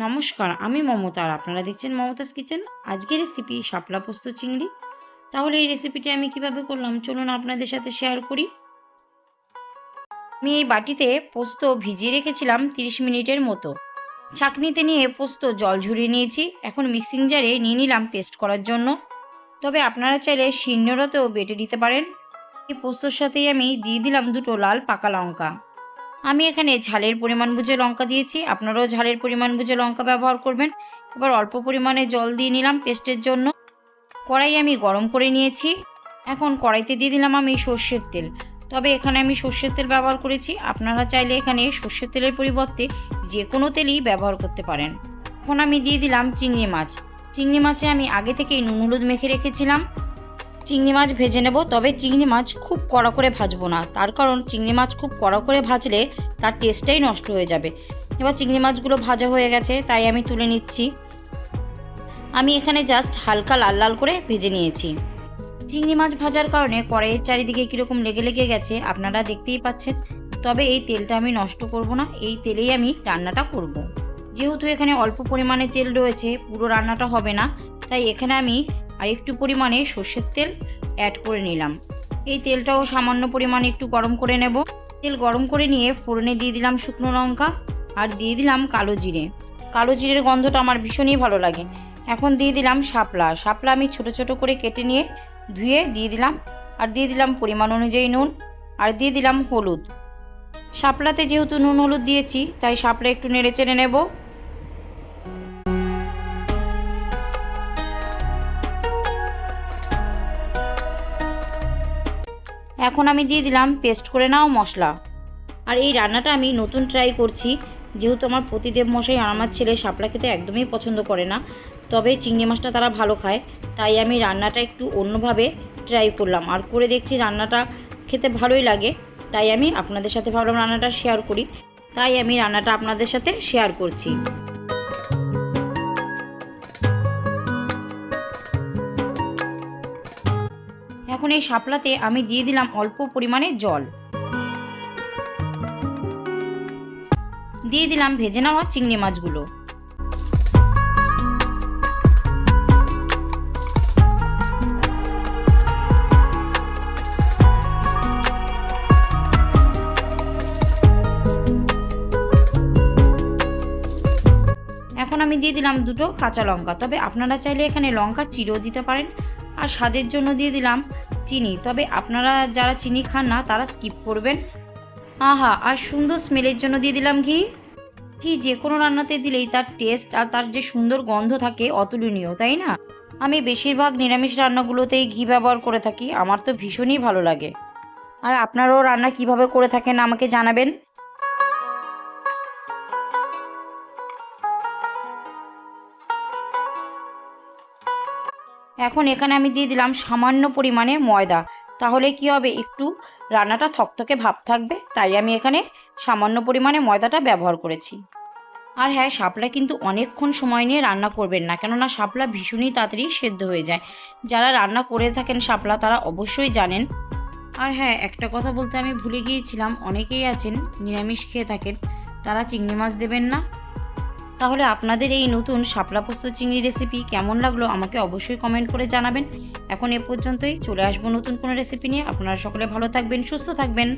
নমস্কার, আমি মমতা আর আপনারা দেখছেন মমতাস কিচেন। আজকের রেসিপি শাপলা পোস্ত চিংড়ি। তাহলে এই রেসিপিটি আমি কীভাবে করলাম? চলুন আপনাদের সাথে শেয়ার করি। আমি এই বাটিতে পোস্ত ভিজিয়ে রেখেছিলাম 30 মিনিটের মতো। ছাঁকনিতে নিয়ে পোস্ত জল ঝরিয়ে নিয়েছি। এখন মিক্সিং জারে নিয়ে নিলাম পেস্ট করার জন্য। তবে আপনারা চাইলে শিন্নরাতেও বেটে দিতে পারেন। এই পোস্তর সাথেই আমি দিয়ে দিলাম দুটো লাল পাকা লঙ্কা। আমি এখানে ঝালের পরিমাণ বুঝে লঙ্কা দিয়েছি। আপনারাও ঝালের পরিমাণ বুঝে লঙ্কা ব্যবহার করবেন। এবার অল্প পরিমাণে জল দিয়ে নিলাম পেস্টের জন্য। কড়াই আমি গরম করে নিয়েছি। এখন কড়াইতে দিয়ে দিলাম আমি সর্ষের তেল। তবে এখানে আমি সর্ষের তেল ব্যবহার করেছি। আপনারা চাইলে এখানে সর্ষের তেলের পরিবর্তে যে কোনো তেলই ব্যবহার করতে পারেন। এখন আমি দিয়ে দিলাম চিংড়ি মাছ। চিংড়ি মাছে আমি আগে থেকেই নুন হলুদ মেখে রেখেছিলাম। চিংড়ি মাছ ভেজে নেব, তবে চিংড়ি মাছ খুব কড়া করে ভাজবো না। তার কারণ চিংড়ি মাছ খুব কড়া করে ভাজলে তার টেস্টটাই নষ্ট হয়ে যাবে। এবার চিংড়ি মাছগুলো ভাজা হয়ে গেছে, তাই আমি তুলে নিচ্ছি। আমি এখানে জাস্ট হালকা লাল লাল করে ভেজে নিয়েছি। চিংড়ি মাছ ভাজার কারণে কড়াইয়ের চারিদিকে কীরকম লেগে লেগে গেছে, আপনারা দেখতেই পাচ্ছেন। তবে এই তেলটা আমি নষ্ট করব না, এই তেলেই আমি রান্নাটা করব। যেহেতু এখানে অল্প পরিমাণে তেল রয়েছে, পুরো রান্নাটা হবে না, তাই এখানে আমি আর একটু পরিমাণে সর্ষের তেল অ্যাড করে নিলাম। এই তেলটাও সামান্য পরিমাণে একটু গরম করে নেব। তেল গরম করে নিয়ে ফোড়নে দিয়ে দিলাম শুকনো লঙ্কা আর দিয়ে দিলাম কালো জিরে। কালো জিরের গন্ধটা আমার ভীষণই ভালো লাগে। এখন দিয়ে দিলাম শাপলা। শাপলা আমি ছোট ছোট করে কেটে নিয়ে ধুয়ে দিয়ে দিলাম আর দিয়ে দিলাম পরিমাণ অনুযায়ী নুন আর দিয়ে দিলাম হলুদ। শাপলাতে যেহেতু নুন হলুদ দিয়েছি, তাই শাপলা একটু নেড়ে চেড়ে নেব। এখন আমি দিয়ে দিলাম পেস্ট করে নাও মশলা। আর এই রান্নাটা আমি নতুন ট্রাই করছি। যেহেতু আমার প্রতিদেব মশাই আর আমার ছেলে শাপলা খেতে একদমই পছন্দ করে না, তবে চিংড়ি মাছটা তারা ভালো খায়। তাই আমি রান্নাটা একটু অন্যভাবে ট্রাই করলাম। আর করে দেখছি রান্নাটা খেতে ভালোই লাগে। তাই আমি আপনাদের সাথে ভাবলাম রান্নাটা শেয়ার করি। তাই আমি রান্নাটা আপনাদের সাথে শেয়ার করছি। এখন এই শাপলাতে আমি দিয়ে দিলাম অল্প পরিমাণে জল। দিয়ে দিলাম ভেজে নেওয়া চিংড়ি মাছগুলো। এখন আমি দিয়ে দিলাম দুটো কাঁচা লঙ্কা। তবে আপনারা চাইলে এখানে লঙ্কা চিরও দিতে পারেন। আর স্বাদের জন্য দিয়ে দিলাম চিনি, তবে আপনারা যারা চিনি খান না, তারা স্কিপ করবেন। আহা, আর সুন্দর স্মেলের জন্য দিয়ে দিলাম ঘি। ঘি যে কোনো রান্নাতে দিলেই তার টেস্ট আর তার যে সুন্দর গন্ধ থাকে, অতুলনীয়, তাই না? আমি বেশিরভাগ নিরামিষ রান্নাগুলোতেই ঘি ব্যবহার করে থাকি, আমার তো ভীষণই ভালো লাগে। আর আপনারাও রান্না কীভাবে করে থাকেন আমাকে জানাবেন। এখন এখানে আমি দিয়ে দিলাম সামান্য পরিমাণে ময়দা। তাহলে কি হবে? একটু রান্নাটা থকথকে ভাব থাকবে, তাই আমি এখানে সামান্য পরিমাণে ময়দাটা ব্যবহার করেছি। আর হ্যাঁ শাপলা কিন্তু অনেকক্ষণ সময় নিয়ে রান্না করবেন না, কেননা শাপলা ভীষণই তাড়াতাড়ি সেদ্ধ হয়ে যায়। যারা রান্না করে থাকেন শাপলা, তারা অবশ্যই জানেন। আর হ্যাঁ একটা কথা বলতে আমি ভুলে গিয়েছিলাম, অনেকেই আছেন, নিরামিষ খেয়ে থাকেন, তারা চিংড়ি মাছ দেবেন না। তাহলে আপনাদের এই নতুন শাপলা পোস্ত চিংড়ি রেসিপি কেমন লাগল আমাকে অবশ্যই কমেন্ট করে জানাবেন। এখন এ পর্যন্তই, চলে আসব নতুন কোনো রেসিপি নিয়ে। আপনারা সকলে ভালো থাকবেন, সুস্থ থাকবেন।